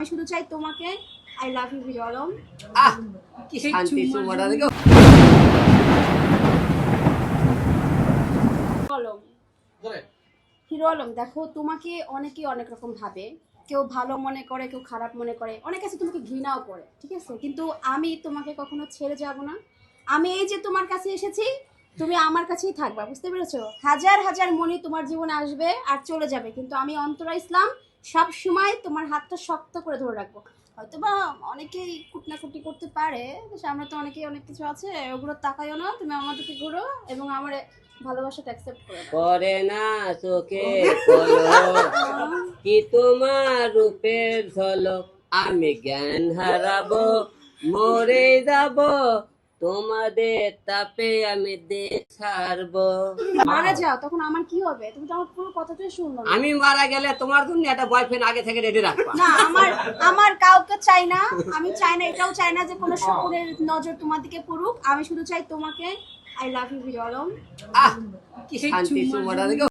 আমি শুধু চাই তোমাকে I love you hero Alam. আহ কি শান্তি সুমাটা দেখো আলম। হিরো আলম দেখো তোমাকে অনেকেই অনেক রকম ভাবে। কেউ ভালো মনে করে কেউ খারাপ মনে করে। অনেকে আছে তোমাকে ঘৃণাও করে ঠিক আছে? কিন্তু আমি তোমাকে কখনো ছেড়ে যাব না। আমি এই যে তোমার কাছে এসেছি তুমি আমার কাছেই থাকবা, বুঝতে পেরেছ? হাজার হাজার মনি তোমার জীবনে আসবে আর চলে যাবে, কিন্তু আমি অন্তরা ইসলাম, সব সময় তোমার হাতটা শক্ত করে ধরে রাখব। হয়তো বা অনেকেই কুটনাকুটি করতে পারে সামনে তো অনেকেই অনেক কিছু আছে, ওগুলো তাকাইও না, তুমি আমাদেরকে ঘুরো এবং আমার ভালোবাসাটা অ্যাকসেপ্ট করে না তোমার রূপের আমি জ্ঞান হারাবো, মরে যাব তোমাদের তাপে আমি দেশ মারা যাও তখন আমার কি হবে? তুমি তো আমার পুরো কথাটাই শুনলো না। আমি মারা গেলে তোমার জন্য একটা বয়ফ্রেন্ড আগে থেকে রেডি রাখবা। না আমার আমার কাউকে চাই না। আমি চাই না এটাও চাই না যে কোনো শকুনের নজর তোমার দিকে পড়ুক। আমি শুধু চাই তোমাকে আই লাভ ইউ আলম। আহ কি শান্তি দেখো